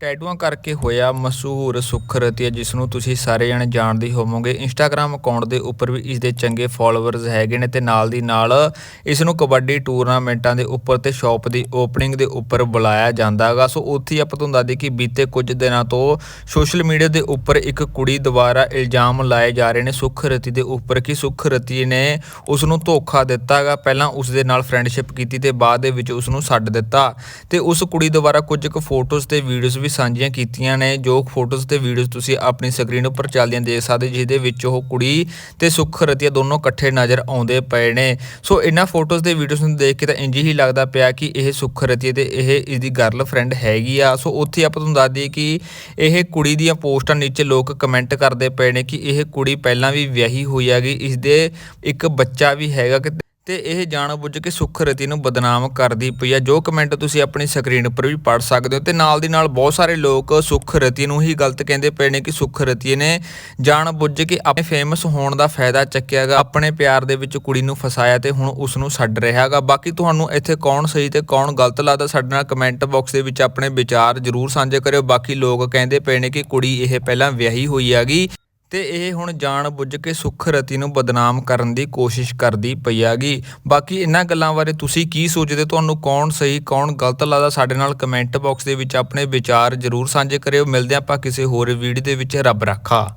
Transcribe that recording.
ਟੈਟੂਆਂ ਕਰਕੇ ਹੋਇਆ ਮਸ਼ਹੂਰ ਸੁੱਖ ਰਤੀਆ ਜਿਸ ਨੂੰ ਤੁਸੀਂ ਸਾਰੇ ਜਣੇ ਜਾਣਦੇ ਹੋਵੋਗੇ ਇੰਸਟਾਗ੍ਰam ਅਕਾਊਂਟ ਦੇ ਉੱਪਰ ਵੀ ਇਸ ਦੇ ਚੰਗੇ ਫਾਲੋਅਰਸ ਹੈਗੇ ਨੇ ਤੇ ਨਾਲ ਦੀ ਨਾਲ ਇਸ ਨੂੰ ਕਬੱਡੀ ਟੂਰਨਾਮੈਂਟਾਂ ਦੇ ਉੱਪਰ ਤੇ ਸ਼ਾਪ ਦੀ ਓਪਨਿੰਗ ਦੇ ਉੱਪਰ ਬੁਲਾਇਆ ਜਾਂਦਾ ਹੈਗਾ। ਸੋ ਉੱਥੇ ਹੀ ਆਪਾਂ ਤੁਹਾਨੂੰ ਦੱਸਦੇ ਕਿ ਬੀਤੇ ਕੁਝ ਦਿਨਾਂ ਤੋਂ ਸੋਸ਼ਲ ਮੀਡੀਆ ਦੇ ਉੱਪਰ ਇੱਕ ਕੁੜੀ ਦੁਆਰਾ ਇਲਜ਼ਾਮ ਲਾਏ ਜਾ ਰਹੇ ਨੇ ਸੁੱਖ ਰਤੀ ਦੇ ਉੱਪਰ ਕਿ ਸੁੱਖ ਰਤੀ ਨੇ ਉਸ ਨੂੰ ਧੋਖਾ ਦਿੱਤਾ ਹੈਗਾ। ਪਹਿਲਾਂ ਉਸ ਦੇ ਨਾਲ ਫਰੈਂਡਸ਼ਿਪ ਕੀਤੀ ਤੇ ਬਾਅਦ ਦੇ ਵਿੱਚ ਉਸ ਨੂੰ ਛੱਡ ਦਿੱਤਾ। ਤੇ ਉਸ ਕੁੜੀ ਦੁਆਰਾ ਕੁਝ ਕੁ ਫੋਟੋਜ਼ ਤੇ ਵੀਡੀਓਜ਼ ਵੀ ਸਾਂਝੀਆਂ ਕੀਤੀਆਂ ਨੇ, ਜੋ ਫੋਟੋਜ਼ ਤੇ ਵੀਡੀਓਜ਼ ਤੁਸੀਂ ਆਪਣੀ ਸਕਰੀਨ ਉੱਪਰ ਚੱਲਦੀਆਂ ਦੇਖ ਸਕਦੇ, ਜਿਹਦੇ ਵਿੱਚ ਉਹ ਕੁੜੀ ਤੇ ਸੁੱਖ ਰਤੀਆ ਦੋਨੋਂ ਇਕੱਠੇ ਨਜ਼ਰ ਆਉਂਦੇ ਪਏ ਨੇ। ਸੋ ਇਹਨਾਂ ਫੋਟੋਜ਼ ਤੇ ਵੀਡੀਓਜ਼ ਨੂੰ ਦੇਖ ਕੇ ਤਾਂ ਇੰਜ ਹੀ ਲੱਗਦਾ ਪਿਆ ਕਿ ਇਹ ਸੁੱਖ ਰਤੀਆ ਤੇ ਇਹ ਇਸ ਦੀ ਗਰਲਫ੍ਰੈਂਡ ਹੈਗੀ ਆ। ਸੋ ਉੱਥੇ ਆਪਾਂ ਤੁਹਾਨੂੰ ਦੱਸ ਦਈਏ ਕਿ ਇਹ ਕੁੜੀ ਦੀਆਂ ਪੋਸਟਾਂ ਨੀਚੇ ਲੋਕ ਕਮੈਂਟ ਕਰਦੇ ਪਏ ਨੇ ਕਿ ਇਹ ਕੁੜੀ ਪਹਿਲਾਂ ਵੀ ਵਿਆਹੀ ਹੋਈ ਹੈਗੀ ਇਸ ਦੇ ਇੱਕ ਬੱਚਾ ਵੀ ਹੈਗਾ ਕਿ ਤੇ ਇਹ ਜਾਣਬੁੱਝ ਕੇ ਸੁੱਖ ਰਤੀ ਨੂੰ ਬਦਨਾਮ ਕਰਦੀ ਪਈ ਆ। ਜੋ ਕਮੈਂਟ ਤੁਸੀਂ ਆਪਣੀ ਸਕਰੀਨ ਉੱਪਰ ਵੀ ਪੜ੍ਹ ਸਕਦੇ ਹੋ ਤੇ ਨਾਲ ਦੀ ਨਾਲ ਬਹੁਤ ਸਾਰੇ ਲੋਕ ਸੁੱਖ ਰਤੀ ਨੂੰ ਹੀ ਗਲਤ ਕਹਿੰਦੇ ਪਏ ਨੇ ਕਿ ਸੁੱਖ ਰਤੀ ਨੇ ਜਾਣਬੁੱਝ ਕੇ ਆਪਣੇ ਫੇਮਸ ਹੋਣ ਦਾ ਫਾਇਦਾ ਚੱਕਿਆਗਾ ਆਪਣੇ ਪਿਆਰ ਦੇ ਵਿੱਚ ਕੁੜੀ ਨੂੰ ਫਸਾਇਆ ਤੇ ਹੁਣ ਉਸ ਨੂੰ ਛੱਡ ਰਿਹਾਗਾ ਬਾਕੀ ਤੁਹਾਨੂੰ ਇੱਥੇ ਕੌਣ ਸਹੀ ਤੇ ਕੌਣ ਗਲਤ ਲੱਗਦਾ ਸਾਡੇ ਨਾਲ ਕਮੈਂਟ ਬਾਕਸ ਦੇ ਵਿੱਚ ਆਪਣੇ ਵਿਚਾਰ ਜ਼ਰੂਰ ਸਾਂਝੇ ਕਰਿਓ। ਬਾਕੀ ਲੋਕ ਕਹਿੰਦੇ ਪਏ ਨੇ ਕਿ ਕੁੜੀ ਇਹ ਪਹਿਲਾਂ ਵਿਆਹੀ ਹੋਈ ਹੈਗੀ। ਤੇ ਇਹ ਹੁਣ ਜਾਣ ਬੁੱਝ ਕੇ ਸੁੱਖ ਰਤੀ ਨੂੰ ਬਦਨਾਮ ਕਰਨ ਦੀ ਕੋਸ਼ਿਸ਼ ਕਰਦੀ ਪਈ ਹੈਗੀ। ਬਾਕੀ ਇਹਨਾਂ ਗੱਲਾਂ ਬਾਰੇ ਤੁਸੀਂ ਕੀ ਸੋਚਦੇ, ਤੁਹਾਨੂੰ ਕੌਣ ਸਹੀ, ਕੌਣ ਗਲਤ ਲੱਗਦਾ, ਸਾਡੇ ਨਾਲ ਕਮੈਂਟ ਬਾਕਸ ਦੇ ਵਿੱਚ ਆਪਣੇ ਵਿਚਾਰ ਜ਼ਰੂਰ ਸਾਂਝੇ ਕਰਿਓ। ਮਿਲਦੇ ਆਪਾਂ ਕਿਸੇ ਹੋਰ ਵੀਡੀਓ ਦੇ ਵਿੱਚ। ਰੱਬ ਰਾਖਾ।